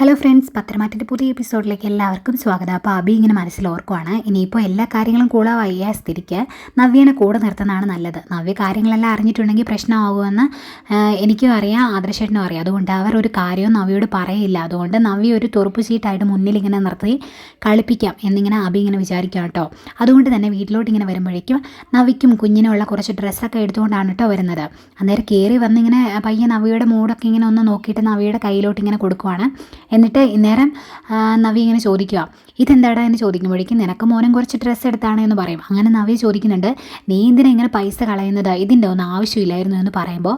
Hello friends പത്രമാറ്റിന്റെ പുതിയ എപ്പിസോഡിലേക്ക് എല്ലാവർക്കും സ്വാഗതം. അപ്പോൾ അബി ഇങ്ങനെ മനസ്സിൽ ഓർക്കുവാണ്. ഇനിയിപ്പോൾ എല്ലാ കാര്യങ്ങളും കൂളാവായ സ്ഥിതിക്ക് നവ്യനെ കൂടെ നിർത്തുന്നതാണ് നല്ലത്. നവ്യ കാര്യങ്ങളെല്ലാം അറിഞ്ഞിട്ടുണ്ടെങ്കിൽ പ്രശ്നമാകുമെന്ന് എനിക്കും അറിയാം ആദർശേട്ടനും അറിയാം. അതുകൊണ്ട് അവർ ഒരു കാര്യവും നവ്യയോട് പറയില്ല അതുകൊണ്ട് നവ്യ ഒരു തുറപ്പ് ചീട്ടായിട്ട് മുന്നിൽ ഇങ്ങനെ നിർത്തി കളിപ്പിക്കാം എന്നിങ്ങനെ അബി ഇങ്ങനെ വിചാരിക്കാം കേട്ടോ. അതുകൊണ്ട് തന്നെ വീട്ടിലോട്ട് ഇങ്ങനെ വരുമ്പോഴേക്കും നവിക്കും കുഞ്ഞിനുള്ള കുറച്ച് ഡ്രസ്സൊക്കെ എടുത്തുകൊണ്ടാണ് കേട്ടോ വരുന്നത്. അന്നേരം കയറി വന്നിങ്ങനെ പയ്യെ നവിയുടെ മൂടൊക്കെ ഇങ്ങനെ ഒന്ന് നോക്കിയിട്ട് നവിയുടെ കയ്യിലോട്ട് ഇങ്ങനെ കൊടുക്കുവാണ്. എന്നിട്ട് ഇന്നേരം നവി ഇങ്ങനെ ചോദിക്കുക ഇതെന്താടാ എന്ന് ചോദിക്കുമ്പോഴേക്കും നിനക്ക് മോനും കുറച്ച് ഡ്രസ്സ് എടുത്താണ് എന്ന് പറയും. അങ്ങനെ നവി ചോദിക്കുന്നുണ്ട് നീ എന്തിനാ ഇങ്ങനെ പൈസ കളയുന്നത്? ഇതിന്റെ ഒന്നും ആവശ്യമില്ലായിരുന്നു എന്ന് പറയുമ്പോൾ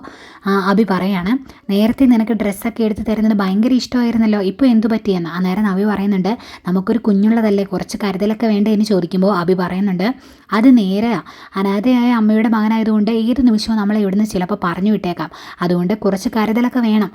അഭി പറയാണ് നേരത്തെ നിനക്ക് ഡ്രസ്സൊക്കെ എടുത്ത് തരുന്നത് ഭയങ്കര ഇഷ്ടമായിരുന്നല്ലോ ഇപ്പോൾ എന്തു പറ്റിയെന്ന്? അന്നേരം നവി പറയുന്നുണ്ട് നമുക്കൊരു കുഞ്ഞുള്ളതല്ലേ കുറച്ച് കരുതലൊക്കെ വേണ്ടേ? എന്ന് ചോദിക്കുമ്പോൾ അഭി പറയുന്നുണ്ട് അത് നേരെ അനാഥയായ അമ്മയുടെ മകനായതുകൊണ്ട് ഏത് നിമിഷവും നമ്മളെ ഇവിടുന്ന് ചിലപ്പോൾ പറഞ്ഞു വിട്ടേക്കാം. അതുകൊണ്ട് കുറച്ച് കരുതലൊക്കെ വേണം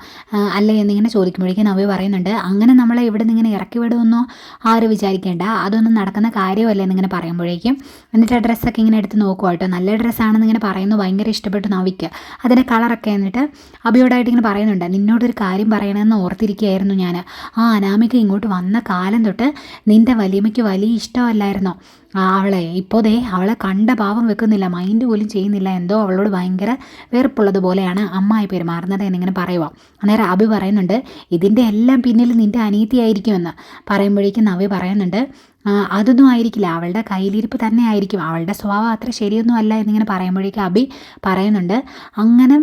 അല്ലേ? എന്നിങ്ങനെ ചോദിക്കുമ്പോഴേക്കും നവി പറയുന്നുണ്ട് അങ്ങനെ നമ്മളെ ഇവിടെ നിന്ന് ഇങ്ങനെ ഇറക്കി വിടുമെന്നോ ആരും വിചാരിക്കേണ്ട. അതൊന്നും നടക്കുന്ന കാര്യമല്ല എന്നിങ്ങനെ പറയുമ്പോഴേക്കും. എന്നിട്ട് ആ ഡ്രസ്സൊക്കെ ഇങ്ങനെ എടുത്ത് നോക്കുക കേട്ടോ. നല്ല ഡ്രസ്സാണെന്ന് ഇങ്ങനെ പറയുന്നു. ഭയങ്കര ഇഷ്ടപ്പെട്ടു നവിക്ക്. അതിന്റെ കളറൊക്കെ എന്നിട്ട് അഭിയോടായിട്ട് ഇങ്ങനെ പറയുന്നുണ്ട്. നിന്നോടൊരു കാര്യം പറയണമെന്ന് ഓർത്തിരിക്കുകയായിരുന്നു ഞാൻ ആ അനാമിക ഇങ്ങോട്ട് വന്ന കാലം തൊട്ട് നിന്റെ വലിയമ്മയ്ക്ക് വലിയ ഇഷ്ടമല്ലായിരുന്നോ? അവളെ ഇപ്പോൾ ദേ അവളെ കണ്ട ഭാവം വെക്കുന്നില്ല മൈൻഡ് പോലും ചെയ്യുന്നില്ല. എന്തോ അവളോട് ഭയങ്കര വെറുപ്പുള്ളതുപോലെയാണ് അമ്മായി പെരുമാറുന്നത് എന്നിങ്ങനെ പറയുക അന്നേരം അഭി പറയുന്നുണ്ട് ഇതിന്റെ എല്ലാം പിന്നിൽ നിന്റെ അനീതിയായിരിക്കുമെന്ന്. പറയുമ്പോഴേക്കും നവി പറയുന്നുണ്ട് "ആ, അതൊന്നും ആയിരിക്കില്ല. അവളുടെ കയ്യിലിരിപ്പ് തന്നെ ആയിരിക്കും. അവളുടെ സ്വഭാവം അത്ര ശരിയൊന്നും അല്ല എന്നിങ്ങനെ പറയുമ്പോഴേക്കും അബി പറയുന്നുണ്ട്. അങ്ങനെ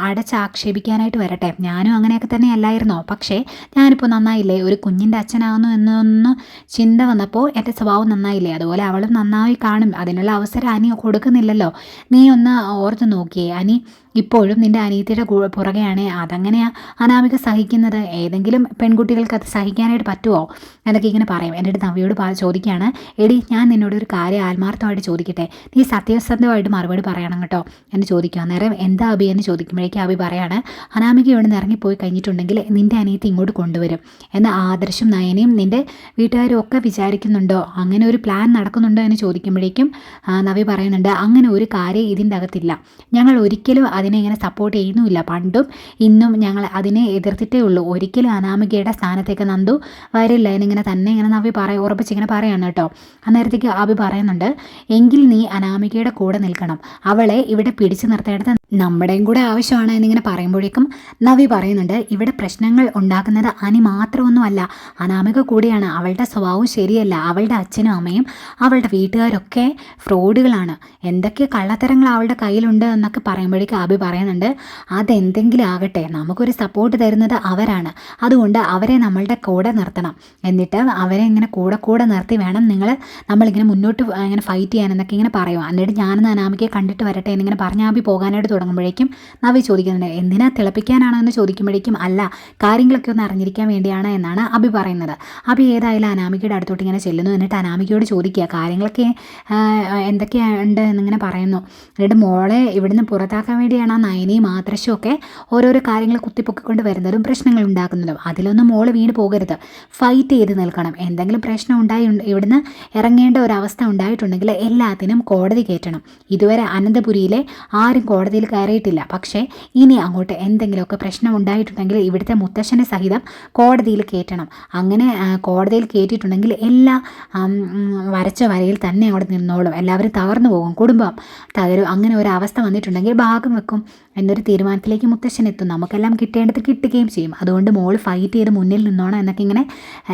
അടച്ചാക്ഷേപിക്കാനായിട്ട് വരട്ടെ. ഞാനും അങ്ങനെയൊക്കെ തന്നെ അല്ലായിരുന്നോ? പക്ഷേ ഞാനിപ്പോൾ നന്നായില്ലേ? ഒരു കുഞ്ഞിന്റെ അച്ഛനാകുന്നു എന്നൊന്ന് ചിന്ത വന്നപ്പോൾ എന്റെ സ്വഭാവം നന്നായില്ലേ? അതുപോലെ അവളും നന്നായി കാണും. അതിനുള്ള അവസരം അനി കൊടുക്കുന്നില്ലല്ലോ. നീ ഒന്ന് ഓർത്ത് നോക്കിയേ. അനി ഇപ്പോഴും നിന്റെ അനിയത്തിയുടെ കു- പുറകെയാണ്. അതങ്ങനെയാ അനാമിക സഹിക്കുന്നത്? ഏതെങ്കിലും പെൺകുട്ടികൾക്ക് അത് സഹിക്കാനായിട്ട് പറ്റുമോ എന്നൊക്കെ ഇങ്ങനെ പറയും. എന്റെ അടുത്ത് നവിയോട് ചോദിക്കുകയാണ് എടി ഞാൻ നിന്നോട് ഒരു കാര്യം ആത്മാർത്ഥമായിട്ട് ചോദിക്കട്ടെ? നീ സത്യസന്ധമായിട്ട് മറുപടി പറയണം കേട്ടോ. എന്ന് ചോദിക്കുക അന്നേരം എന്താ അബി എന്ന് ചോദിക്കുമ്പോഴേക്കും അബി പറയാണ് അനാമിക ഇവിടെ ഇറങ്ങിപ്പോയി കഴിഞ്ഞിട്ടുണ്ടെങ്കിൽ നിന്റെ അനീതി ഇങ്ങോട്ട് കൊണ്ടുവരും. എന്ന് ആദർശും നയനയും നിന്റെ വീട്ടുകാരും ഒക്കെ വിചാരിക്കുന്നുണ്ടോ? അങ്ങനെ ഒരു പ്ലാൻ നടക്കുന്നുണ്ടോ? എന്ന് ചോദിക്കുമ്പോഴേക്കും നവി പറയുന്നുണ്ട് അങ്ങനെ ഒരു കാര്യം ഇതിന്റെ അകത്തില്ല. ഞങ്ങൾ ഒരിക്കലും അതിനെ ഇങ്ങനെ സപ്പോർട്ട് ചെയ്യുന്നുമില്ല. പണ്ടും ഇന്നും ഞങ്ങൾ അതിനെ എതിർത്തിട്ടേ ഉള്ളൂ. ഒരിക്കലും അനാമികയുടെ സ്ഥാനത്തേക്ക് നന്ദു വരില്ല എന്നിങ്ങനെ തന്നെ ഇങ്ങനെ നവി പറയ ഉറപ്പിച്ചിങ്ങനെ പറയാണ് കേട്ടോ. അന്നേരത്തേക്ക് അബി പറയുന്നുണ്ട് എങ്കിൽ നീ അനാമികയുടെ കൂടെ നിൽക്കണം. അവളെ ഇവിടെ പിടിച്ചു നിർത്തേണ്ടത് നമ്മുടെയും കൂടെ ആവശ്യമാണ് എന്നിങ്ങനെ പറയുമ്പോഴേക്കും നവി പറയുന്നുണ്ട് ഇവിടെ പ്രശ്നങ്ങൾ ഉണ്ടാക്കുന്നത് അനി മാത്രമൊന്നുമല്ല. അനാമിക കൂടിയാണ്. അവളുടെ സ്വഭാവം ശരിയല്ല. അവളുടെ അച്ഛനും അമ്മയും അവളുടെ വീട്ടുകാരൊക്കെ ഫ്രോഡുകളാണ്. എന്തൊക്കെ കള്ളത്തരങ്ങൾ അവളുടെ കയ്യിലുണ്ട് എന്നൊക്കെ പറയുമ്പോഴേക്കും അഭി പറയുന്നുണ്ട് അതെന്തെങ്കിലും ആകട്ടെ നമുക്കൊരു സപ്പോർട്ട് തരുന്നത് അവരാണ്. അതുകൊണ്ട് അവരെ നമ്മളുടെ കൂടെ നിർത്തണം. എന്നിട്ട് അവരെ ഇങ്ങനെ കൂടെ കൂടെ നിർത്തി വേണം നിങ്ങൾ നമ്മളിങ്ങനെ മുന്നോട്ട് ഇങ്ങനെ ഫൈറ്റ് ചെയ്യാൻ എന്നൊക്കെ ഇങ്ങനെ പറയുക എന്നിട്ട് ഞാനെന്ന് അനാമികയെ കണ്ടിട്ട് വരട്ടെ എന്നിങ്ങനെ പറഞ്ഞ ആബി പോകാനായിട്ട് തുടങ്ങുമ്പോഴേക്കും നവി ചോദിക്കുന്നുണ്ട് എന്തിനാ തിളപ്പിക്കാനാണോ എന്ന് ചോദിക്കുമ്പോഴേക്കും അല്ല കാര്യങ്ങളൊക്കെ ഒന്ന് അറിഞ്ഞിരിക്കാൻ വേണ്ടിയാണ് എന്നാണ് അഭി പറയുന്നത്. അബി ഏതായാലും അനാമികയുടെ അടുത്തോട്ട് ഇങ്ങനെ ചെല്ലുന്നു. എന്നിട്ട് അനാമികയോട് ചോദിക്കുക കാര്യങ്ങളൊക്കെ എന്തൊക്കെയുണ്ട് എന്നിങ്ങനെ പറയുന്നു. എന്നിട്ട് മോളെ ഇവിടുന്ന് പുറത്താക്കാൻ വേണ്ടിയാണ് ആ നയനയും ആദർശവും ഒക്കെ ഓരോരോ കാര്യങ്ങൾ കുത്തിപ്പൊക്കിക്കൊണ്ട് വരുന്നതും പ്രശ്നങ്ങൾ ഉണ്ടാക്കുന്നതും. അതിലൊന്നും മോൾ വീണ് പോകരുത്. ഫൈറ്റ് ചെയ്ത് നിൽക്കണം. എന്തെങ്കിലും പ്രശ്നം ഉണ്ടായി ഉണ്ട്- ഇവിടുന്ന് ഇറങ്ങേണ്ട ഒരവസ്ഥ ഉണ്ടായിട്ടുണ്ടെങ്കിൽ എല്ലാത്തിനും കോടതി കയറ്റണം. ഇതുവരെ അനന്തപുരിയിലെ ആരും കോടതിയിൽ കയറിയിട്ടില്ല. പക്ഷേ ഇനി അങ്ങോട്ട് എന്തെങ്കിലുമൊക്കെ പ്രശ്നം ഉണ്ടായിട്ടുണ്ടെങ്കിൽ ഇവിടുത്തെ മുത്തശ്ശനെ സഹിതം കോടതിയിൽ കയറ്റണം. അങ്ങനെ കോടതിയിൽ കയറ്റിയിട്ടുണ്ടെങ്കിൽ എല്ലാ വരച്ച വരയിൽ തന്നെ അവിടെ നിന്നോളും. എല്ലാവരും തകർന്നു പോകും. കുടുംബം തകരും. അങ്ങനെ ഒരു അവസ്ഥ വന്നിട്ടുണ്ടെങ്കിൽ ഭാഗം лайком. എന്നൊരു തീരുമാനത്തിലേക്ക് മുത്തശ്ശൻ എത്തും. നമുക്കെല്ലാം കിട്ടേണ്ടത് കിട്ടുകയും ചെയ്യും. അതുകൊണ്ട് മോൾ ഫൈറ്റ് ചെയ്ത് മുന്നിൽ നിന്നോണം എന്നൊക്കെ ഇങ്ങനെ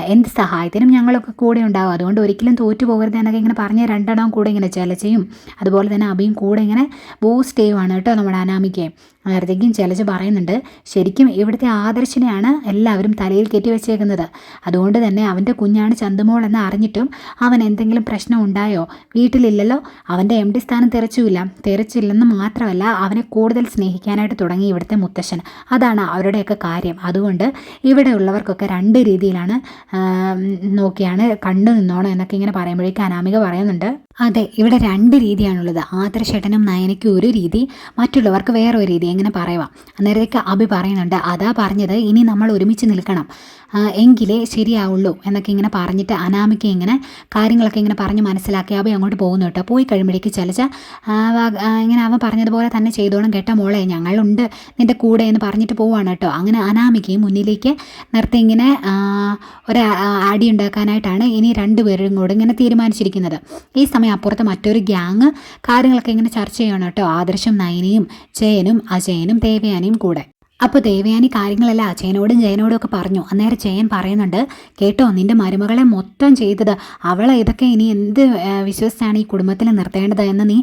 എന്ത് സഹായത്തിനും ഞങ്ങളൊക്കെ കൂടെ ഉണ്ടാവും. അതുകൊണ്ട് ഒരിക്കലും തോറ്റു പോകരുത് എന്നൊക്കെ ഇങ്ങനെ പറഞ്ഞ് രണ്ടെണ്ണം കൂടെ ഇങ്ങനെ ചെലച്ചയും അതുപോലെ തന്നെ അബിയും കൂടെ ഇങ്ങനെ ബൂസ്റ്റ് ചെയ്യുവാണ് കേട്ടോ നമ്മുടെ അനാമിക്കയെ നേരത്തേക്കും ചെലച്ച് പറയുന്നുണ്ട് ശരിക്കും ഇവിടുത്തെ ആദർശനെയാണ് എല്ലാവരും തലയിൽ കെട്ടി വെച്ചേക്കുന്നത്. അതുകൊണ്ട് തന്നെ അവന്റെ കുഞ്ഞാണ് ചന്തുമോൾ എന്ന് അറിഞ്ഞിട്ടും അവൻ എന്തെങ്കിലും പ്രശ്നം ഉണ്ടായോ? വീട്ടിലില്ലല്ലോ. അവന്റെ എം ഡി സ്ഥാനം തെറിച്ചുമില്ല. തെറിച്ചില്ലെന്ന് മാത്രമല്ല അവനെ കൂടുതൽ സ്നേഹിക്കാനായിട്ട് തുടങ്ങി ഇവിടുത്തെ മുത്തശ്ശൻ. അതാണ് അവരുടെയൊക്കെ കാര്യം. അതുകൊണ്ട് ഇവിടെ ഉള്ളവർക്കൊക്കെ രണ്ട് രീതിയിലാണ് നോക്കിയാണ് കണ്ടു നിന്നോണം എന്നൊക്കെ ഇങ്ങനെ പറയുമ്പോഴേക്കും അനാമിക പറയുന്നുണ്ട്. അതെ ഇവിടെ രണ്ട് രീതിയാണുള്ളത്. ആദർശേട്ടനും നയനയ്ക്കും ഒരു രീതി മറ്റുള്ളവർക്ക് വേറെ ഒരു രീതി എങ്ങനെ പറയാം അന്നേരത്തേക്ക് അഭി പറയുന്നുണ്ട് അതാ പറഞ്ഞത് ഇനി നമ്മൾ ഒരുമിച്ച് നിൽക്കണം. എങ്കിലേ ശരിയാവുള്ളൂ എന്നൊക്കെ ഇങ്ങനെ പറഞ്ഞിട്ട് അനാമിക്ക് ഇങ്ങനെ കാര്യങ്ങളൊക്കെ ഇങ്ങനെ പറഞ്ഞ് മനസ്സിലാക്കി അഭി അങ്ങോട്ട് പോകുന്നു കേട്ടോ. പോയി കഴിയുമ്പോഴേക്ക് ചിലച്ച ഇങ്ങനെ അവൻ പറഞ്ഞതുപോലെ തന്നെ ചെയ്തോളും കേട്ടോ മോളെ ഞങ്ങളുണ്ട് നിന്റെ കൂടെ എന്ന് പറഞ്ഞിട്ട് പോവാണ് കേട്ടോ. അങ്ങനെ അനാമികയും മുന്നിലേക്ക് നിർത്തി ഇങ്ങനെ ഒരു ആടി ഉണ്ടാക്കാനായിട്ടാണ് ഇനി രണ്ടുപേരും കൂടെ ഇങ്ങനെ തീരുമാനിച്ചിരിക്കുന്നത്. ഈ സമയം അപ്പുറത്ത് മറ്റൊരു ഗ്യാങ് കാര്യങ്ങളൊക്കെ ഇങ്ങനെ ചർച്ച ചെയ്യണം കേട്ടോ. ആദർശം നയനിയും ജയനും അജയനും ദേവയാനിയും കൂടെ. അപ്പോൾ ദേവയാനി കാര്യങ്ങളെല്ലാം അജയനോടും ജയനോടും ഒക്കെ പറഞ്ഞു. അന്നേരം ജയൻ പറയുന്നുണ്ട് കേട്ടോ നിന്റെ മരുമകളെ മൊത്തം ചെയ്തത് അവളെ ഇതൊക്കെ ഇനി എന്ത് വിശ്വസിച്ചാണ് ഈ കുടുംബത്തിൽ നിർത്തേണ്ടത് എന്ന് നീ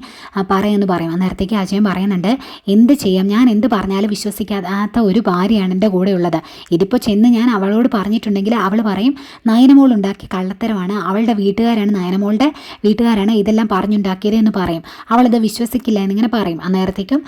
പറയുമെന്ന് പറയും അന്നേരത്തേക്ക് അജയൻ പറയുന്നുണ്ട് എന്ത് ചെയ്യാം? ഞാൻ എന്ത് പറഞ്ഞാലും വിശ്വസിക്കാത്ത ഒരു ഭാര്യയാണ് എന്റെ കൂടെ ഉള്ളത്. ഇതിപ്പോൾ ചെന്ന് ഞാൻ അവളോട് പറഞ്ഞിട്ടുണ്ടെങ്കിൽ അവൾ പറയും നയനമോൾ ഉണ്ടാക്കിയ കള്ളത്തരമാണ്. അവളുടെ വീട്ടുകാരാണ് നയനമോളുടെ വീട്ടുകാരാണ് ഇതെല്ലാം പറഞ്ഞുണ്ടാക്കിയത് എന്ന് പറയും. അവളിത് വിശ്വസിക്കില്ല എന്നിങ്ങനെ പറയും. അന്നേരത്തേക്കും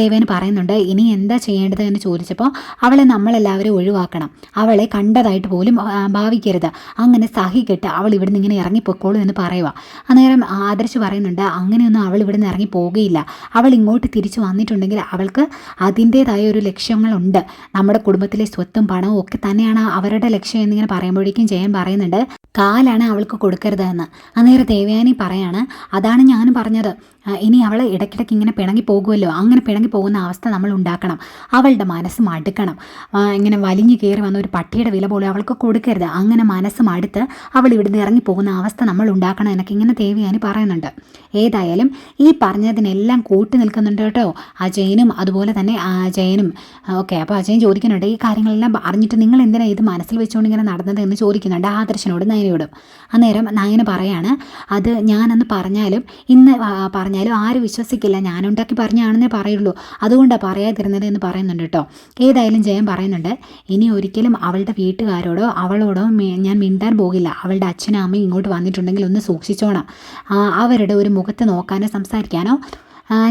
ദേവേന് പറയുന്നുണ്ട് ഇനി എന്താ ചെയ്യേണ്ടത് എന്ന് ചോദിച്ചപ്പോൾ അവളെ നമ്മളെല്ലാവരും ഒഴിവാക്കണം. അവളെ കണ്ടതായിട്ട് പോലും ഭാവിക്കരുത്. അങ്ങനെ സഹികെട്ട് അവൾ ഇവിടുന്ന് ഇങ്ങനെ ഇറങ്ങിപ്പോക്കോളൂ എന്ന് പറയുക. അന്നേരം ആദർശ് പറയുന്നുണ്ട് അങ്ങനെയൊന്നും അവൾ ഇവിടുന്ന് ഇറങ്ങി പോകുകയില്ല അവൾ ഇങ്ങോട്ട് തിരിച്ചു വന്നിട്ടുണ്ടെങ്കിൽ അവൾക്ക് അതിന്റേതായ ഒരു ലക്ഷ്യങ്ങളുണ്ട്. നമ്മുടെ കുടുംബത്തിലെ സ്വത്തും പണവും ഒക്കെ തന്നെയാണ് അവരുടെ ലക്ഷ്യം എന്നിങ്ങനെ പറയുമ്പോഴേക്കും ജയൻ പറയുന്നുണ്ട് കാലാണ് അവൾക്ക് കൊടുക്കരുതെന്ന്. അന്നേരം ദേവയാനി പറയാണ് അതാണ് ഞാനും പറഞ്ഞത്. ഇനി അവൾ ഇടയ്ക്കിടയ്ക്ക് ഇങ്ങനെ പിണങ്ങി പോകുമല്ലോ? അങ്ങനെ പിണങ്ങി പോകുന്ന അവസ്ഥ നമ്മൾ ഉണ്ടാക്കണം. അവളുടെ മനസ്സ് മടുക്കണം. ഇങ്ങനെ വലിഞ്ഞു കയറി വന്ന ഒരു പട്ടിയുടെ വില പോലും അവൾക്ക് കൊടുക്കരുത്. അങ്ങനെ മനസ്സ് മടുത്ത് അവൾ ഇവിടുന്ന് ഇറങ്ങി പോകുന്ന അവസ്ഥ നമ്മൾ ഉണ്ടാക്കണം എന്നൊക്കെ ഇങ്ങനെ ദേവിയാനി പറയുന്നുണ്ട്. ഏതായാലും ഈ പറഞ്ഞതിനെല്ലാം കൂട്ടി നിൽക്കുന്നുണ്ട് കേട്ടോ. അജയനും അതുപോലെ തന്നെ അജയനും. ജയനും ഓക്കെ അപ്പോൾ അജയൻ ചോദിക്കുന്നുണ്ട് ഈ കാര്യങ്ങളെല്ലാം അറിഞ്ഞിട്ട് നിങ്ങൾ എന്തിനാണ് ഇത് മനസ്സിൽ വെച്ചുകൊണ്ട് ഇങ്ങനെ നടന്നത് എന്ന് ചോദിക്കുന്നുണ്ട് ആദർശനോട് നയനയോടും. അന്നേരം നയന പറയാണ് അത് ഞാനന്ന് പറഞ്ഞാലും ഇന്ന് പറഞ്ഞാലും ആരും വിശ്വസിക്കില്ല. ഞാനുണ്ടാക്കി പറഞ്ഞാണെന്നേ പറയുള്ളൂ. അതുകൊണ്ടാണ് പറയാതിരുന്നത് എന്ന് പറയുന്നുണ്ട് കേട്ടോ. ഏതായാലും ജയം പറയുന്നുണ്ട്. ഇനി ഒരിക്കലും അവളുടെ വീട്ടുകാരോടോ അവളോടോ ഞാൻ മിണ്ടാൻ പോകില്ല. അവളുടെ അച്ഛനും അമ്മയും ഇങ്ങോട്ട് വന്നിട്ടുണ്ടെങ്കിൽ ഒന്ന് സൂക്ഷിച്ചോണം. അവരുടെ ഒരു മുഖത്ത് നോക്കാനോ സംസാരിക്കാനോ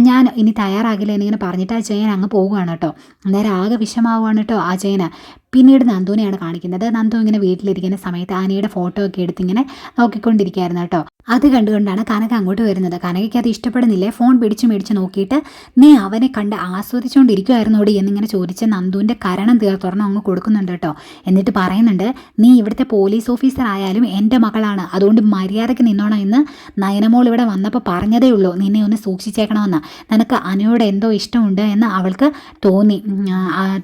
ഞാൻ ഇനി തയ്യാറാകില്ല എന്നിങ്ങനെ പറഞ്ഞിട്ട് ആ ജയൻ അങ്ങ് പോവുകയാണ് കേട്ടോ. അന്നേരം ആകെ വിഷമാവുകയാണ് കേട്ടോ ആ ജയന്. പിന്നീട് നന്ദുവിനെയാണ് കാണിക്കുന്നത്. നന്ദു ഇങ്ങനെ വീട്ടിലിരിക്കുന്ന സമയത്ത് ആനയുടെ ഫോട്ടോ ഒക്കെ എടുത്ത് ഇങ്ങനെ നോക്കിക്കൊണ്ടിരിക്കുകയായിരുന്നു കേട്ടോ. അത് കണ്ടുകൊണ്ടാണ് കനക അങ്ങോട്ട് വരുന്നത്. കനകയ്ക്ക് അത് ഇഷ്ടപ്പെടുന്നില്ലേ. ഫോൺ പിടിച്ചു മേടിച്ച് നോക്കിയിട്ട് നീ അവനെ കണ്ട് ആസ്വദിച്ചുകൊണ്ടിരിക്കുമായിരുന്നോടി എന്നിങ്ങനെ ചോദിച്ച് നന്ദുവിന്റെ കരണം തീർത്തുറന്ന് അങ്ങ് കൊടുക്കുന്നുണ്ട് കേട്ടോ. എന്നിട്ട് പറയുന്നുണ്ട് നീ ഇവിടുത്തെ പോലീസ് ഓഫീസർ ആയാലും എന്റെ മകളാണ്. അതുകൊണ്ട് മര്യാദയ്ക്ക് നിന്നോണം എന്ന് നയനമോൾ ഇവിടെ വന്നപ്പോൾ പറഞ്ഞതേ ഉള്ളൂ. നിന്നെ ഒന്ന് സൂക്ഷിച്ചേക്കണമെന്ന്. നിനക്ക് അനുയോട് എന്തോ ഇഷ്ടമുണ്ട് എന്ന് അവൾക്ക് തോന്നി.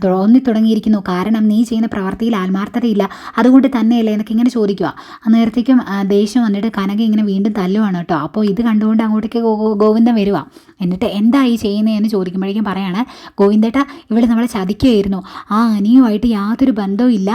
തോന്നി തുടങ്ങിയിരിക്കുന്നു. കാരണം നീ ചെയ്യുന്ന പ്രവർത്തിയിൽ ആത്മാർത്ഥതയില്ല. അതുകൊണ്ട് തന്നെയല്ലേ എന്നൊക്കെ ഇങ്ങനെ ചോദിക്കുക. അന്നേരത്തേക്കും ദേഷ്യം വന്നിട്ട് കനക ഇങ്ങനെ വീണ്ടും തല്ലുവാണ് കേട്ടോ. അപ്പോൾ ഇത് കണ്ടുകൊണ്ട് അങ്ങോട്ടേക്ക് ഗോവിന്ദൻ വരുക എന്നിട്ട് എന്താ ഈ ചെയ്യുന്നതെന്ന് ചോദിക്കുമ്പോഴേക്കും പറയാണ് ഗോവിന്ദേട്ട ഇവിടെ നമ്മളെ ചതിക്കുകയായിരുന്നു. ആ അനിയുമായിട്ട് യാതൊരു ബന്ധവും ഇല്ല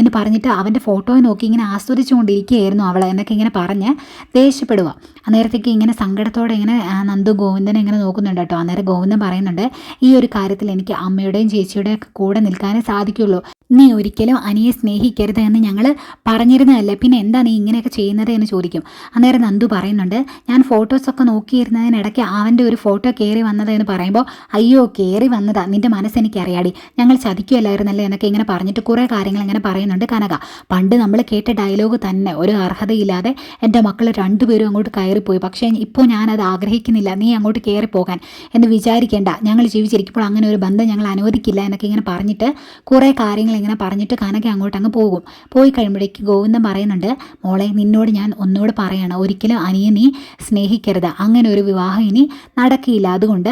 എന്ന് പറഞ്ഞിട്ട് അവന്റെ ഫോട്ടോ നോക്കി ഇങ്ങനെ ആസ്വദിച്ചുകൊണ്ടിരിക്കുകയായിരുന്നു അവളെ എന്നൊക്കെ ഇങ്ങനെ പറഞ്ഞ് ദേഷ്യപ്പെടുക അന്നേരത്തേക്ക് ഇങ്ങനെ സങ്കടത്തോടെ ഇങ്ങനെ നന്ദു ഗോവിന്ദനെ ഇങ്ങനെ നോക്കുന്നുണ്ട് കേട്ടോ. അന്നേരം ഗോവിന്ദൻ പറയുന്നുണ്ട് ഈ ഒരു കാര്യത്തിൽ എനിക്ക് അമ്മയുടെയും ചേച്ചിയുടെയും ഒക്കെ കൂടെ നിൽക്കാനേ സാധിക്കുള്ളൂ. നീ ഒരിക്കലും അനിയെ സ്നേഹിക്കരുത് എന്ന് ഞങ്ങൾ പറഞ്ഞിരുന്നതല്ലേ? പിന്നെ എന്താ നീ ഇങ്ങനെയൊക്കെ ചെയ്യുന്നത് എന്ന് ചോദിക്കും. അന്നേരം നന്ദു പറയുന്നുണ്ട് ഞാൻ ഫോട്ടോസൊക്കെ നോക്കിയിരുന്നതിനിടയ്ക്ക് അവന്റെ ഒരു ഫോട്ടോ കയറി വന്നത് എന്ന് പറയുമ്പോൾ അയ്യോ കയറി വന്നതാ. നിന്റെ മനസ്സ് എനിക്കറിയാടി. ഞങ്ങൾ ചതിക്കുമല്ലായിരുന്നല്ലേ എന്നൊക്കെ ഇങ്ങനെ പറഞ്ഞിട്ട് കുറേ കാര്യങ്ങൾ ഇങ്ങനെ പറയുന്നുണ്ട് കനക. പണ്ട് നമ്മൾ കേട്ട ഡയലോഗ് തന്നെ ഒരു അർഹതയില്ലാതെ എന്റെ മക്കൾ രണ്ടുപേരും അങ്ങോട്ട് കയറിപ്പോയി. പക്ഷേ ഇപ്പോൾ ഞാനത് ആഗ്രഹിക്കുന്നില്ല. നീ അങ്ങോട്ട് കയറി പോകാൻ എന്ന് വിചാരിക്കേണ്ട. ഞങ്ങൾ ജീവിച്ചിരിക്കുമ്പോൾ അങ്ങനെ ഒരു ബന്ധം ഞങ്ങൾ അനുവദിക്കില്ല എന്നൊക്കെ ഇങ്ങനെ പറഞ്ഞിട്ട് കുറേ കാര്യങ്ങൾ ഇങ്ങനെ പറഞ്ഞിട്ട് കനക അങ്ങോട്ട് അങ്ങ് പോകും. പോയി കഴിയുമ്പോഴേക്ക് ഗോവിന്ദൻ പറയുന്നുണ്ട് മോളെ നിന്നോട് ഞാൻ ഒന്നോട് പറയണം. ഒരിക്കലും അനിയെ നീ സ്നേഹിക്കരുത്. അങ്ങനെ ഒരു വിവാഹം ഇനി നടക്കില്ല. അതുകൊണ്ട്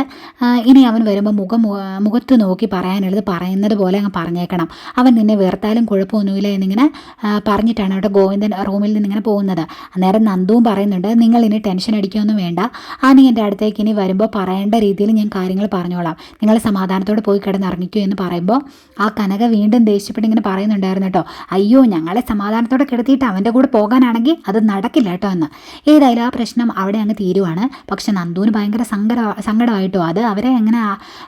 ഇനി അവൻ വരുമ്പോൾ മുഖം മുഖത്ത് നോക്കി പറയാനുള്ളത് പറയുന്നത് പോലെ അങ്ങ് പറഞ്ഞേക്കണം. അവൻ നിന്നെ വെറുത്താലും കുഴപ്പമൊന്നുമില്ല എന്നിങ്ങനെ പറഞ്ഞിട്ടാണ് അവിടെ ഗോവിന്ദൻ റൂമിൽ നിന്ന് ഇങ്ങനെ പോകുന്നത്. അന്നേരം നന്ദുവും പറയുന്നുണ്ട് നിങ്ങൾ ഇനി ടെൻഷൻ അടിക്കുകയൊന്നും വേണ്ട. അനി എന്റെ അടുത്തേക്ക് ഇനി വരുമ്പോൾ പറയേണ്ട രീതിയിൽ ഞാൻ കാര്യങ്ങൾ പറഞ്ഞോളാം. നിങ്ങൾ സമാധാനത്തോടെ പോയി കിടന്ന് ഇറങ്ങിക്കൂ എന്ന് പറയുമ്പോൾ ആ കനക വീണ്ടും ദേഷ്യപ്പെട്ട് ഇങ്ങനെ പറയുന്നുണ്ടായിരുന്നു കേട്ടോ. അയ്യോ ഞങ്ങളെ സമാധാനത്തോടെ കിടത്തിയിട്ട് അവന്റെ കൂടെ പോകാനാണെങ്കിൽ അത് നടക്കില്ല കേട്ടോ എന്ന്. ഏതായാലും ആ പ്രശ്നം അവിടെ അങ്ങ് തീരുവാണ്. പക്ഷെ നന്ദുവിന് ഭയങ്കര സങ്കട സങ്കടമായിട്ടോ? അത് അവരെ എങ്ങനെ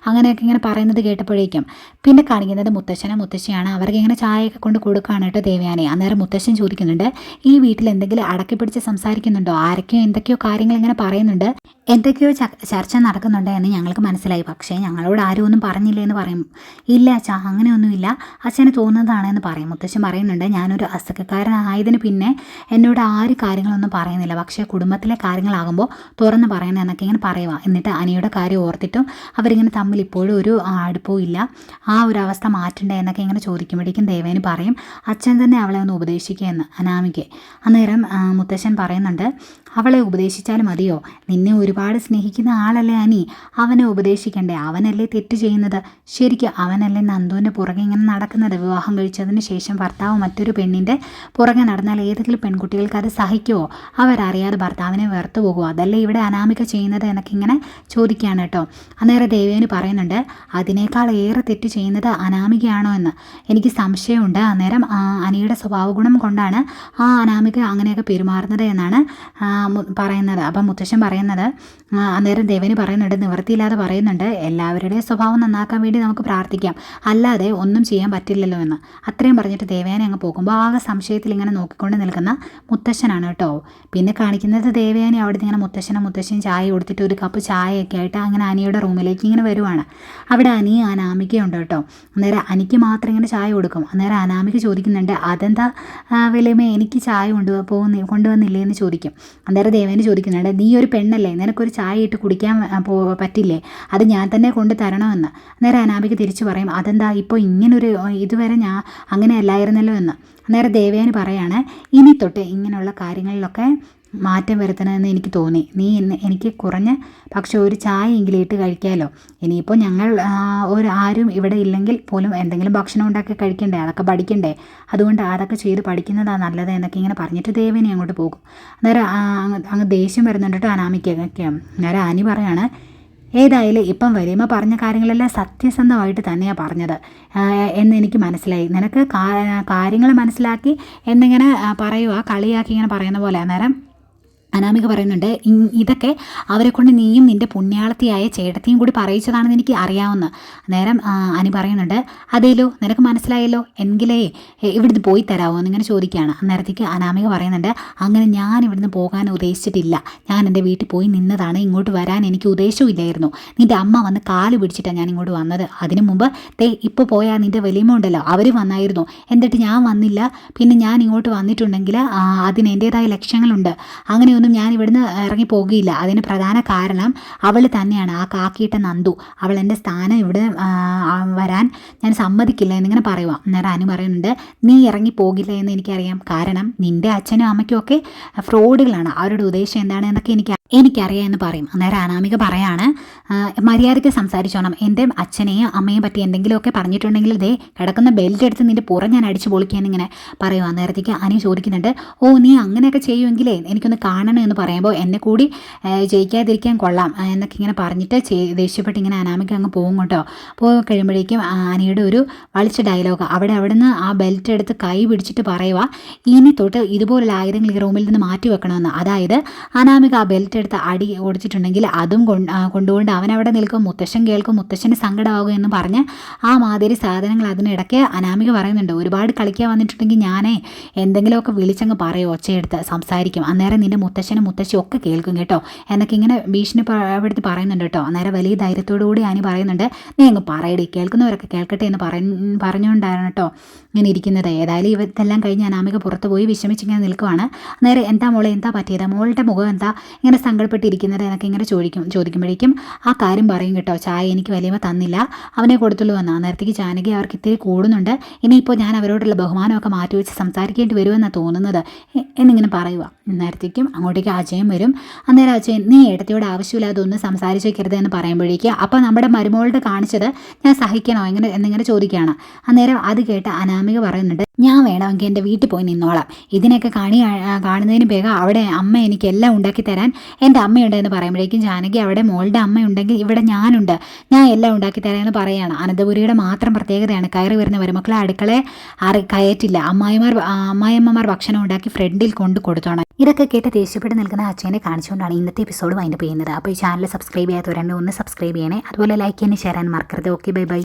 അങ്ങനെയൊക്കെ ഇങ്ങനെ പറയുന്നത് കേട്ടപ്പോഴേക്കും. പിന്നെ കാണിക്കുന്നത് മുത്തശ്ശനെ മുത്തശ്ശിയാണ്. അവർക്ക് ഇങ്ങനെ ചായയൊക്കെ കൊണ്ട് കൊടുക്കുകയാണ് കേട്ടോ ദേവയാനി. അന്നേരം മുത്തശ്ശൻ ചോദിക്കുന്നുണ്ട് ഈ വീട്ടിൽ എന്തെങ്കിലും അടക്കി പിടിച്ച് സംസാരിക്കുന്നുണ്ടോ? ആരൊക്കെയോ എന്തൊക്കെയോ കാര്യങ്ങൾ ഇങ്ങനെ പറയുന്നുണ്ട്. എന്തൊക്കെയോ ചർച്ച നടക്കുന്നുണ്ട് എന്ന് ഞങ്ങൾക്ക് മനസ്സിലായി. പക്ഷേ ഞങ്ങളോട് ആരും ഒന്നും പറഞ്ഞില്ല എന്ന് പറയും. ഇല്ല അച്ഛാ അങ്ങനെയൊന്നുമില്ല. അച്ഛന് തോന്നുന്നതാണ് എന്ന് പറയും. മുത്തശ്ശൻ പറയുന്നുണ്ട് ഞാനൊരു അസുഖക്കാരനായതിന് പിന്നെ എന്നോട് ആര് കാര്യങ്ങളൊന്നും പറയുന്നില്ല. പക്ഷേ കുടുംബത്തിലെ കാര്യങ്ങളാകുമ്പോൾ തുറന്ന് പറയണം എന്നൊക്കെ ഇങ്ങനെ പറയുക എന്നിട്ട് അനിയുടെ കാര്യം ഓർത്തിട്ടും അവരിങ്ങനെ തമ്മിൽ ഇപ്പോഴും ഒരു അടുപ്പവും ഇല്ല. ആ ഒരു അവസ്ഥ മാറ്റണ്ടേ എന്നൊക്കെ ഇങ്ങനെ ചോദിക്കുമ്പോഴേക്കും ദേവേന് പറയും അച്ഛൻ തന്നെ അവളെ ഒന്ന് ഉപദേശിക്കുക എന്ന് അനാമിക്ക്. അന്നേരം മുത്തശ്ശൻ പറയുന്നുണ്ട് അവളെ ഉപദേശിച്ചാൽ മതിയോ? നിന്നെ ഒരു ഒരുപാട് സ്നേഹിക്കുന്ന ആളല്ലേ അനി? അവനെ ഉപദേശിക്കണ്ടേ? അവനല്ലേ തെറ്റ് ചെയ്യുന്നത്? ശരിക്കും അവനല്ലേ നന്ദുവിന്റെ പുറകെ ഇങ്ങനെ നടക്കുന്നത്? വിവാഹം കഴിച്ചതിന് ശേഷം ഭർത്താവ് മറ്റൊരു പെണ്ണിന്റെ പുറകെ നടന്നാൽ ഏതെങ്കിലും പെൺകുട്ടികൾക്ക് അത് സഹിക്കുമോ അവരറിയാതെ ഭർത്താവിനെ വെറുത്തു പോകുമോ അതല്ലേ ഇവിടെ അനാമിക ചെയ്യുന്നത് എന്നൊക്കെ ഇങ്ങനെ ചോദിക്കുകയാണ് കേട്ടോ. അന്നേരം ദേവേന് പറയുന്നുണ്ട് അതിനേക്കാൾ ഏറെ തെറ്റ് ചെയ്യുന്നത് അനാമികയാണോ എന്ന്? എനിക്ക് സംശയമുണ്ട്. അന്നേരം അനിയുടെ സ്വഭാവ ഗുണം കൊണ്ടാണ് ആ അനാമിക അങ്ങനെയൊക്കെ പെരുമാറുന്നത് എന്നാണ് പറയുന്നത്. അപ്പം മുത്തശ്ശൻ പറയുന്നത് അന്നേരം ദേവന് പറയുന്നുണ്ട് നിവൃത്തിയില്ലാതെ പറയുന്നുണ്ട് എല്ലാവരുടെയും സ്വഭാവം നന്നാക്കാൻ വേണ്ടി നമുക്ക് പ്രാർത്ഥിക്കാം. അല്ലാതെ ഒന്നും ചെയ്യാൻ പറ്റില്ലല്ലോ എന്ന്. അത്രയും പറഞ്ഞിട്ട് ദേവയാനെ അങ്ങ് പോകുമ്പോൾ ആകെ സംശയത്തിൽ ഇങ്ങനെ നോക്കിക്കൊണ്ട് നിൽക്കുന്ന മുത്തശ്ശനാണ് കേട്ടോ. പിന്നെ കാണിക്കുന്നത് ദേവയാനി അവിടെ ഇങ്ങനെ മുത്തശ്ശനും മുത്തശ്ശനും ചായ കൊടുത്തിട്ട് ഒരു കപ്പ് ചായയൊക്കെ ആയിട്ട് അങ്ങനെ അനിയുടെ റൂമിലേക്ക് ഇങ്ങനെ വരുവാണ്. അവിടെ അനി അനാമികയുണ്ട് കേട്ടോ. അന്നേരം അനിക്ക് മാത്രം ഇങ്ങനെ ചായ കൊടുക്കും. അന്നേരം അനാമിക ചോദിക്കുന്നുണ്ട് അതെന്താ വിലയുമേ എനിക്ക് ചായ കൊണ്ടുപോകുന്ന കൊണ്ടുവന്നില്ലേ? എന്ന് ചോദിക്കും. അന്നേരം ദേവേനെ ചോദിക്കുന്നുണ്ട് നീ ഒരു പെണ്ണല്ലേ? നിനക്കൊരു ചായ ഇട്ട് കുടിക്കാൻ പറ്റില്ലേ? അത് ഞാൻ തന്നെ കൊണ്ട് തരണമെന്ന്. അന്നേരം അനാമിക തിരിച്ചു പറയും അതെന്താ ഇപ്പോൾ ഇങ്ങനൊരു ഇതുവരെ ഞാൻ അങ്ങനെ അല്ലായിരുന്നല്ലോ എന്ന്. അന്നേരം ദേവയാനി പറയാണ് ഇനി തൊട്ട് ഇങ്ങനെയുള്ള കാര്യങ്ങളിലൊക്കെ മാറ്റം വരുത്തണമെന്ന് എനിക്ക് തോന്നി. നീ എന്നെ എനിക്ക് കുറഞ്ഞ പക്ഷെ ഒരു ചായ എങ്കിലും ഇട്ട് കഴിക്കാമല്ലോ ഇനിയിപ്പോൾ ഞങ്ങൾ ഒരു ആരും ഇവിടെ ഇല്ലെങ്കിൽ പോലും എന്തെങ്കിലും ഭക്ഷണം ഉണ്ടാക്കി കഴിക്കണ്ടേ? അതൊക്കെ പഠിക്കണ്ടേ? അതുകൊണ്ട് അതൊക്കെ ചെയ്ത് പഠിക്കുന്നതാണ് നല്ലത് എന്നൊക്കെ ഇങ്ങനെ പറഞ്ഞിട്ട് ദേവനെ അങ്ങോട്ട് പോകും. അന്നേരം അങ്ങ് ദേഷ്യം വരുന്നുണ്ട് കേട്ടോ അന്നേരം ആനി പറയാണ് ഏതായാലും ഇപ്പം വരിയമ്മ പറഞ്ഞ കാര്യങ്ങളെല്ലാം സത്യസന്ധമായിട്ട് തന്നെയാണ് പറഞ്ഞത്. എന്ന് എനിക്ക് മനസ്സിലായി. നിനക്ക് കാര്യങ്ങൾ മനസ്സിലാക്കി എന്നിങ്ങനെ പറയുക കളിയാക്കി ഇങ്ങനെ പറയുന്ന പോലെ. അന്നേരം അനാമിക പറയുന്നുണ്ട് ഇതൊക്കെ അവരെ കൊണ്ട് നീയും നിന്റെ പുണ്യാളത്തിയായ ചേട്ടത്തിയും കൂടി പറയിച്ചതാണെന്ന് എനിക്ക് അറിയാവുന്ന നേരം അനി പറയുന്നുണ്ട് അതേലോ നിനക്ക് മനസ്സിലായല്ലോ? എങ്കിലേ ഇവിടുന്ന് പോയി തരാമോ എന്നിങ്ങനെ ചോദിക്കുകയാണ്. അന്നേരത്തേക്ക് അനാമിക പറയുന്നുണ്ട് അങ്ങനെ ഞാൻ ഇവിടുന്ന് പോകാൻ ഉദ്ദേശിച്ചിട്ടില്ല. ഞാൻ എന്റെ വീട്ടിൽ പോയി നിന്നതാണ്. ഇങ്ങോട്ട് വരാൻ എനിക്ക് ഉദ്ദേശമില്ലായിരുന്നു നിന്റെ അമ്മ വന്ന് കാൽ പിടിച്ചിട്ടാണ് ഞാൻ ഇങ്ങോട്ട് വന്നത്. അതിനു മുമ്പ് തേ ഇപ്പോൾ പോയാൽ നിന്റെ വലിയമ്മ ഉണ്ടല്ലോ അവർ വന്നായിരുന്നു. എന്നിട്ട് ഞാൻ വന്നില്ല. പിന്നെ ഞാൻ ഇങ്ങോട്ട് വന്നിട്ടുണ്ടെങ്കിൽ അതിന് എന്റേതായ ലക്ഷ്യങ്ങളുണ്ട് അങ്ങനെയൊന്നും ഞാൻ ഇവിടുന്ന് ഇറങ്ങി പോകുകയില്ല അതിന് പ്രധാന കാരണം അവൾ തന്നെയാണ്. ആ കാക്കിയിട്ട നന്ദു. അവൾ എന്റെ സ്ഥാനം ഇവിടെ വരാൻ ഞാൻ സമ്മതിക്കില്ല എന്നിങ്ങനെ പറയുക അന്നേരം അനു പറയുന്നുണ്ട് നീ ഇറങ്ങി പോകില്ല എന്ന് എനിക്കറിയാം. കാരണം നിന്റെ അച്ഛനും അമ്മയ്ക്കും ഒക്കെ ഫ്രോഡുകളാണ്. അവരുടെ ഉദ്ദേശം എന്താണ് എന്നൊക്കെ എനിക്ക് എനിക്കറിയാം എന്ന് പറയും. അന്നേരം അനാമിക പറയാണ് മര്യാദയ്ക്ക് സംസാരിച്ചോണം. എന്റെ അച്ഛനെയും അമ്മയും പറ്റി എന്തെങ്കിലുമൊക്കെ പറഞ്ഞിട്ടുണ്ടെങ്കിൽ ദേ കിടക്കുന്ന ബെൽറ്റ് എടുത്ത് നിന്റെ പുറം ഞാൻ അടിച്ചു പൊളിക്കാൻ ഇങ്ങനെ പറയും. അന്നേരത്തേക്ക് അനി ചോദിക്കുന്നുണ്ട് ഓ നീ അങ്ങനെയൊക്കെ ചെയ്യുമെങ്കിലേ എനിക്കൊന്ന് കാണണം എന്ന് പറയുമ്പോൾ എന്നെ കൂടി ജയിക്കാതിരിക്കാൻ കൊള്ളാം എന്നൊക്കെ ഇങ്ങനെ പറഞ്ഞിട്ട് ദേഷ്യപ്പെട്ട് ഇങ്ങനെ അനാമിക അങ്ങ് പോകും കേട്ടോ. പോയി കഴിയുമ്പോഴേക്കും അനിയുടെ ഒരു വളിച്ച ഡയലോഗ് അവിടെ അവിടുന്ന് ആ ബെൽറ്റ് എടുത്ത് കൈ പിടിച്ചിട്ട് പറയുക ഇനി തൊട്ട് ഇതുപോലുള്ള ആയുധങ്ങൾ ഈ റൂമിൽ നിന്ന് മാറ്റി വെക്കണമെന്ന്. അതായത് അനാമിക ആ ബെൽറ്റ് എടുത്ത് അടി ഓടിച്ചിട്ടുണ്ടെങ്കിൽ അതും കൊണ്ട് കൊണ്ടുകൊണ്ട് അവൻ അവിടെ നിൽക്കും. മുത്തശ്ശൻ കേൾക്കും മുത്തശ്ശന് സങ്കടമാകും എന്ന് പറഞ്ഞ് ആ മാതിരി സാധനങ്ങൾ അതിനിടയ്ക്ക് അനാമിക പറയുന്നുണ്ട്. ഒരുപാട് കളിക്കാൻ വന്നിട്ടുണ്ടെങ്കിൽ ഞാനേ എന്തെങ്കിലുമൊക്കെ വിളിച്ചങ്ങ് പറയും ഒച്ചയെടുത്ത് സംസാരിക്കും. അന്നേരം നിന്റെ മുത്തശ്ശനും മുത്തശ്ശിയും ഒക്കെ കേൾക്കും കേട്ടോ. എന്നൊക്കെ ഇങ്ങനെ ഭീഷണിപ്പെടുത്തി പറയുന്നുണ്ട് കേട്ടോ. അന്നേരം വലിയ ധൈര്യത്തോടു കൂടി ആനി പറയുന്നുണ്ട് നീ അങ്ങ് പറയടി. കേൾക്കുന്നവരൊക്കെ കേൾക്കട്ടെ എന്ന് പറ പറഞ്ഞുകൊണ്ടാണ് കേട്ടോ ഇങ്ങനെ ഇരിക്കുന്നത്. ഏതായാലും ഇവത്തെല്ലാം കഴിഞ്ഞ് അനാമിക പുറത്ത് പോയി വിഷമിച്ചിങ്ങനെ നിൽക്കുവാണ്. അന്നേരം എന്താ മോളെ എന്താ പറ്റിയത്? മോളുടെ മുഖം എന്താ? ഇങ്ങനെ സങ്കടപ്പെട്ടിരിക്കുന്നത് എന്നൊക്കെ ഇങ്ങനെ ചോദിക്കും ചോദിക്കുമ്പോഴേക്കും ആ കാര്യം പറയും കേട്ടോ ചായ എനിക്ക് വലിയമ്മ തന്നില്ല അവനെ കൊടുത്തുള്ളൂ വന്നാൽ നേരത്തേക്ക് ജാനകി അവർക്ക് ഇത്തിരി കൂടുന്നുണ്ട്. ഇനിയിപ്പോൾ ഞാൻ അവരോടുള്ള ബഹുമാനമൊക്കെ മാറ്റി വെച്ച് സംസാരിക്കേണ്ടി വരുമെന്നാണ് തോന്നുന്നത് എന്നിങ്ങനെ പറയുക നേരത്തേക്കും അങ്ങോട്ടേക്ക് അജയൻ വരും. അന്നേരം അജയൻ നീ ഏട്ടത്തിയോട് ആവശ്യമില്ലാതെ ഒന്നും സംസാരിച്ചേക്കരുത് എന്ന് പറയുമ്പോഴേക്ക് അപ്പോൾ നമ്മുടെ മരുമോളുടെ കാണിച്ചത് ഞാൻ സഹിക്കണോ? എങ്ങനെ എന്നിങ്ങനെ ചോദിക്കുകയാണ്. അന്നേരം അത് കേട്ട് അനാമിക പറയുന്നുണ്ട് ഞാൻ വേണമെങ്കിൽ എന്റെ വീട്ടിൽ പോയി നിന്നോളാം. ഇതിനൊക്കെ കാണി കാണുന്നതിന് വേഗം അവിടെ അമ്മ എനിക്ക് എല്ലാം ഉണ്ടാക്കി തരാൻ എന്റെ അമ്മയുണ്ട് എന്ന് പറയുമ്പോഴേക്കും ജാനകി അവിടെ മോളുടെ അമ്മയുണ്ടെങ്കിൽ ഇവിടെ ഞാനുണ്ട്. ഞാൻ എല്ലാം ഉണ്ടാക്കി തരാമെന്ന് പറയുകയാണ് അനന്തപുരിയുടെ മാത്രം പ്രത്യേകതയാണ്. കയറി വരുന്ന മരുമക്കളെ അടുക്കളയെ അറി കയറ്റില്ല. അമ്മായിമാർ അമ്മായിയമ്മമാർ ഭക്ഷണം ഉണ്ടാക്കി ഫ്രണ്ടിൽ കൊണ്ട് കൊടുത്തോണം. ഇതൊക്കെ കേട്ട് ദേഷ്യപ്പെട്ട് നിൽക്കുന്ന അച്ഛനെ കാണിച്ചുകൊണ്ടാണ് ഇന്നത്തെ എപ്പിസോഡ് വൈൻഡപ്പ് ചെയ്യുന്നത്. അപ്പോൾ ഈ ചാനൽ സബ്സ്ക്രൈബ് ചെയ്യാത്തവരുണ്ട് ഒന്ന് സബ്സ്ക്രൈബ് ചെയ്യണേ. അതുപോലെ ലൈക്ക് ചെയ്യാൻ ഷെയർ ചെയ്യാൻ മറക്കരുത്. Okay bye bye.